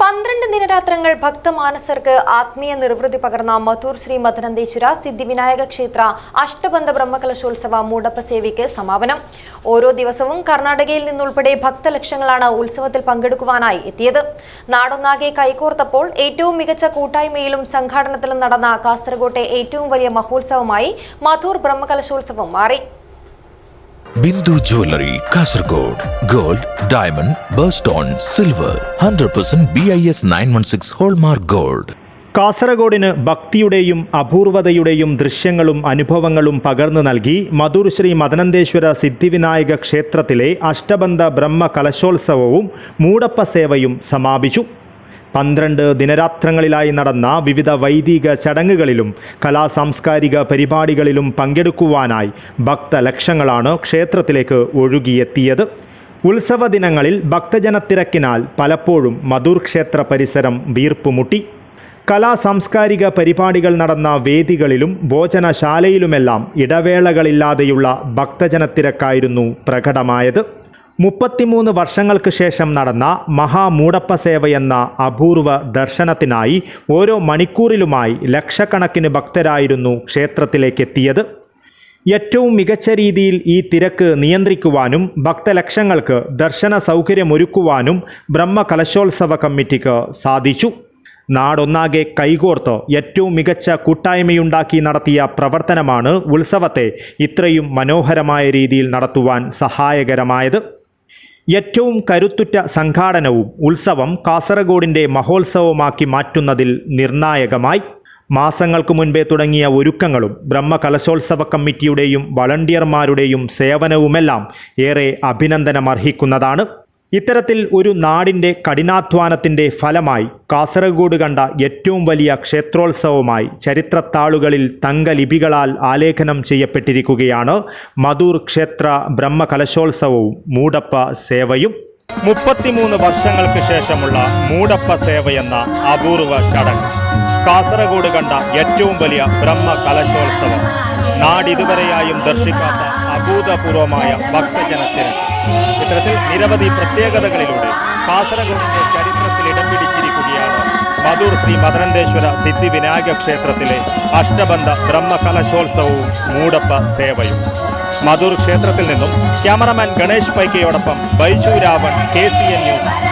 പന്ത്രണ്ട് ദിനരാത്രങ്ങൾ ഭക്തമാനസർക്ക് ആത്മീയ നിർവൃതി പകർന്ന മധൂർ ശ്രീ മദനന്തേശ്വര സിദ്ധിവിനായക ക്ഷേത്ര അഷ്ടബന്ധ ബ്രഹ്മകലശോത്സവ മൂടപ്പ സേവയ്ക്ക് സമാപനം. ഓരോ ദിവസവും കർണാടകയിൽ നിന്നുൾപ്പെടെ ഭക്തലക്ഷങ്ങളാണ് ഉത്സവത്തിൽ പങ്കെടുക്കുവാനായി എത്തിയത്. നാടൊന്നാകെ കൈകോർത്തപ്പോൾ ഏറ്റവും മികച്ച കൂട്ടായ്മയിലും സംഘാടനത്തിലും നടന്ന കാസർകോട്ടെ ഏറ്റവും വലിയ മഹോത്സവമായി മധൂർ ബ്രഹ്മകലശോത്സവം മാറി. Bindu jewellery Kasaragod gold diamond birthstone silver hundred percent B I S nine one six hallmark gold. കാസർഗോഡിന് ഭക്തിയുടെയും അപൂർവതയുടെയും ദൃശ്യങ്ങളും അനുഭവങ്ങളും പകർന്നു നൽകി മധുർ ശ്രീ മദനന്തേശ്വര സിദ്ധിവിനായക ക്ഷേത്രത്തിലെ അഷ്ടബന്ധ ബ്രഹ്മ കലശോത്സവവും മൂടപ്പ സേവയും സമാപിച്ചു. പന്ത്രണ്ട് ദിനരാത്രങ്ങളിലായി നടന്ന വിവിധ വൈദിക ചടങ്ങുകളിലും കലാ സാംസ്കാരിക പരിപാടികളിലും പങ്കെടുക്കുവാനായി ഭക്തലക്ഷങ്ങളാണ് ക്ഷേത്രത്തിലേക്ക് ഒഴുകിയെത്തിയത്. ഉത്സവ ദിനങ്ങളിൽ ഭക്തജനത്തിരക്കിനാൽ പലപ്പോഴും മധൂർ ക്ഷേത്ര പരിസരം വീർപ്പുമുട്ടി. കലാ സാംസ്കാരിക പരിപാടികൾ നടന്ന വേദികളിലും ഭോജനശാലയിലുമെല്ലാം ഇടവേളകളില്ലാതെയുള്ള ഭക്തജനത്തിരക്കായിരുന്നു പ്രകടമായത്. മുപ്പത്തിമൂന്ന് വർഷങ്ങൾക്ക് ശേഷം നടന്ന മഹാമൂടപ്പ സേവയെന്ന അപൂർവ ദർശനത്തിനായി ഓരോ മണിക്കൂറിലുമായി ലക്ഷക്കണക്കിന് ഭക്തരായിരുന്നു ക്ഷേത്രത്തിലേക്കെത്തിയത്. ഏറ്റവും മികച്ച രീതിയിൽ ഈ തിരക്ക് നിയന്ത്രിക്കുവാനും ഭക്തലക്ഷങ്ങൾക്ക് ദർശന സൗകര്യമൊരുക്കുവാനും ബ്രഹ്മകലശോത്സവ കമ്മിറ്റിക്ക് സാധിച്ചു. നാടൊന്നാകെ കൈകോർത്ത് ഏറ്റവും മികച്ച കൂട്ടായ്മയുണ്ടാക്കി നടത്തിയ പ്രവർത്തനമാണ് ഉത്സവത്തെ ഇത്രയും മനോഹരമായ രീതിയിൽ നടത്തുവാൻ സഹായകരമായത്. ഏറ്റവും കരുത്തുറ്റ സംഘാടനവും ഉത്സവം കാസർഗോഡിന്റെ മഹോത്സവമാക്കി മാറ്റുന്നതിൽ നിർണായകമായി. മാസങ്ങൾക്ക് മുൻപേ തുടങ്ങിയ ഒരുക്കങ്ങളും ബ്രഹ്മകലശോത്സവ കമ്മിറ്റിയുടെയും വളണ്ടിയർമാരുടെയും സേവനവുമെല്ലാം ഏറെ അഭിനന്ദനമർഹിക്കുന്നതാണ്. ഇത്തരത്തിൽ ഒരു നാടിന്റെ കഠിനാധ്വാനത്തിന്റെ ഫലമായി കാസർഗോഡ് കണ്ട ഏറ്റവും വലിയ ക്ഷേത്രോത്സവമായി ചരിത്രത്താളുകളിൽ തങ്കലിപികളാൽ ആലേഖനം ചെയ്യപ്പെട്ടിരിക്കുകയാണ്. മധൂർ ക്ഷേത്ര ബ്രഹ്മകലശോത്സവവും മൂടപ്പ സേവയും. മുപ്പത്തിമൂന്ന് വർഷങ്ങൾക്ക് ശേഷമുള്ള മൂടപ്പ സേവയെന്ന അപൂർവ ചടങ്ങ്. കാസർഗോഡ് കണ്ട ഏറ്റവും വലിയ ബ്രഹ്മകലശോത്സവം. നാടിതുവരെയായും ദർശിക്കാത്ത അഭൂതപൂർവമായ ഭക്തജനത്തിന്. ഇത്തരത്തിൽ നിരവധി പ്രത്യേകതകളിലൂടെ കാസർഗോഡിന്റെ ചരിത്രത്തിൽ ഇടം പിടിച്ചിരിക്കുകയാണ് മധൂർ ശ്രീ മദനന്തേശ്വര സിദ്ധി വിനായക ക്ഷേത്രത്തിലെ അഷ്ടബന്ധ ബ്രഹ്മകലശോത്സവവും മൂടപ്പ സേവയും. മധൂർ ക്ഷേത്രത്തിൽ നിന്നും cameraman Ganesh പൈക്കയോടൊപ്പം Baiju Ravan K C N news.